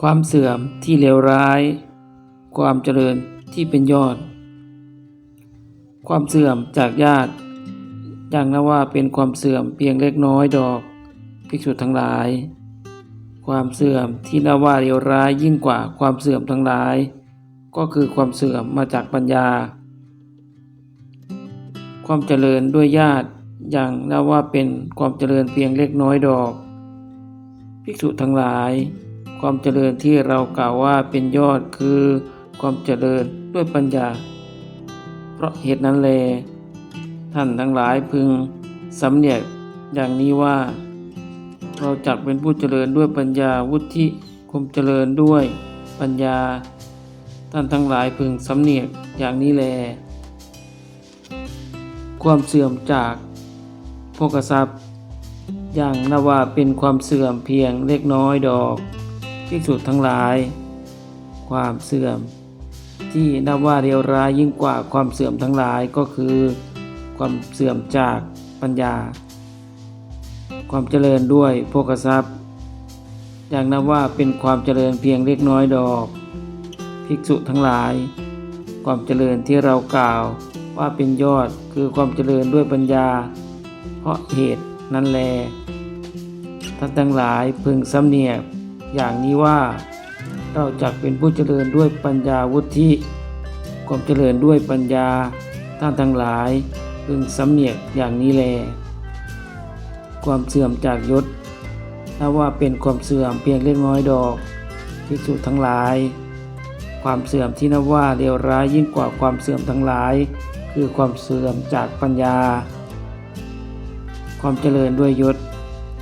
ความเสื่อมที่เลวร้าย ความเจริญที่เป็นยอด ความเสื่อมจากญาติ อย่างนะว่าเป็นความเสื่อมเพียงเล็กน้อยดอกภิกษุทั้งหลาย ความเสื่อมที่นะว่าเลวร้ายยิ่งกว่าความเสื่อมทั้งหลาย ก็คือความเสื่อมมาจากปัญญา ความเจริญด้วยญาติ อย่างนะว่าเป็นความเจริญเพียงเล็กน้อยดอก ภิกษุทั้งหลาย ความเจริญที่เรากล่าวว่าเป็นยอดคือ ความเจริญด้วยปัญญา เพราะเหตุนั้นแล ท่านทั้งหลายพึงสำเนียกอย่างนี้ว่า เราจักเป็นผู้เจริญด้วยปัญญาวุฒิคมเจริญด้วยปัญญา ท่านทั้งหลายพึงสำเนียกอย่างนี้แล ความเสื่อมจากโภกทรัพย์ อย่างนว่าเป็นความเสื่อมเพียงเล็กน้อยดอก ที่สุดทั้งหลาย ความเสื่อม ที่นับว่าเลวร้ายยิ่งกว่าความเสื่อมทั้งหลายก็คือ ความเสื่อมจากปัญญา ความเจริญด้วยโภคทรัพย์อย่างนับว่าเป็นความเจริญเพียงเล็กน้อยดอก ภิกษุทั้งหลาย ความเจริญที่เรากล่าวว่าเป็นยอดคือความเจริญด้วยปัญญา เพราะเหตุนั้นแลท่านทั้งหลายพึงสำเนียก อย่างนี้ว่าเราจักเป็นผู้เจริญด้วยปัญญาวุฒิความเจริญด้วยปัญญาท่านทั้งหลายพึงสำเนียกอย่างนี้แล ความเสื่อมจากยศนับว่าเป็นความเสื่อมเพียงเล็กน้อยดอกภิกษุทั้งหลาย ความเสื่อมที่นับว่าเลวร้ายยิ่งกว่าความเสื่อมทั้งหลาย คือความเสื่อมจากปัญญา ความเจริญด้วยยศ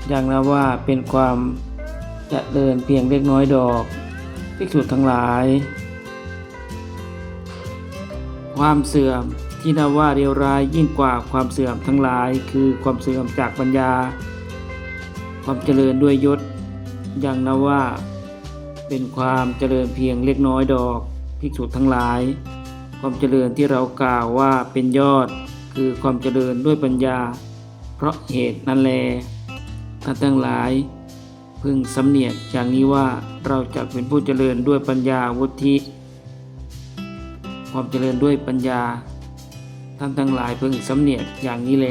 อย่างนะว่าเป็นความ จะเจริญเพียงเล็กน้อยดอกภิกษุทั้งหลาย ความเสื่อมที่นว่าเลวร้ายยิ่งกว่าความเสื่อมทั้งหลาย คือความเสื่อมจากปัญญา ความเจริญด้วยยศอย่างนว่า เป็นความเจริญเพียงเล็กน้อยดอกภิกษุทั้งหลาย ความเจริญที่เรากล่าวว่าเป็นยอด คือความเจริญด้วยปัญญา เพราะเหตุนั้นแลท่านทั้งหลาย พึงสำเนียกอย่างนี้ว่าเราจะเป็นผู้เจริญด้วยปัญญาวุฒิความเจริญด้วยปัญญาท่านทั้งหลายพึงสำเนียกอย่างนี้แล